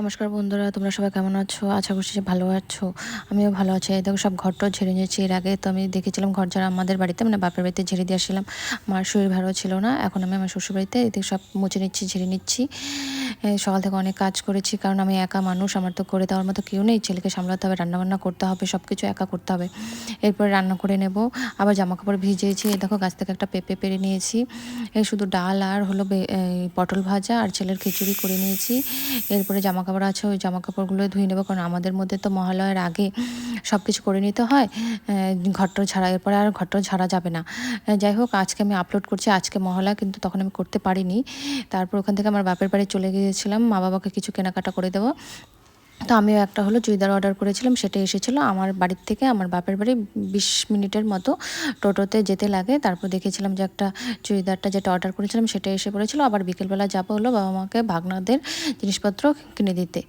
নমস্কার বন্ধুরা, তোমরা সবাই কেমন আছো? আশা করছি ভালো আছো। আমিও ভালো আছি। এই দেখো সব ঘরটা ঝেড়ে নিয়েছি। এর আগে তো আমি দেখেছিলাম ঘর যারা আমাদের বাড়িতে মানে বাপের বাড়িতে ঝেড়ে দিয়ে আসছিলাম। মার শরীর ভালো ছিল না। এখন আমি আমার শ্বশুর বাড়িতে এদিকে সব মুছে নিচ্ছি, ঝেড়ে নিচ্ছি। সকাল থেকে অনেক কাজ করেছি, কারণ আমি একা মানুষ, আমার তো করে দেওয়ার মতো কেউ নেই, ছেলেকে সামলাতে হবে, রান্নাবান্না করতে হবে সব কিছু একা করতে হবে। এরপরে রান্না করে নেব, আবার জামা কাপড় ভিজিয়েছি দেখো গাছ থেকে একটা পেঁপে পেরে নিয়েছি শুধু ডাল আর হলো পটল ভাজা আর ছেলের খিচুড়ি করে নিয়েছি। এরপরে জামা কাপড় আছে, ওই জামা কাপড়গুলো ধুয়ে নেব, কারণ আমাদের মধ্যে তো মহালয়ার আগে সব কিছু করে নিতে হয় ঘরটা ঝাড়া এরপরে আর ঘরটা ঝাড়া যাবে না। যাই হোক, আজকে আমি আপলোড করছি, আজকে মহালয়া, কিন্তু তখন আমি করতে পারিনি। তারপর ওখান থেকে আমার বাপের বাড়ি চলে গিয়েছিলাম মা বাবাকে কিছু কেনাকাটা করে দেবো। তো আমিও একটা হলো চুড়িদার অর্ডার করেছিলাম সেটা এসেছিল। আমার বাড়ির থেকে, আমার বাপের বাড়ি বিশ মিনিটের মতো টোটোতে যেতে লাগে। তারপর দেখেছিলাম যে একটা চুড়িদারটা যেটা অর্ডার করেছিলাম, সেটা এসে পড়েছিল। আবার বিকেলবেলা যাব হলো বাবা মাকে ভাগনাদের জিনিসপত্র কিনে দিতে।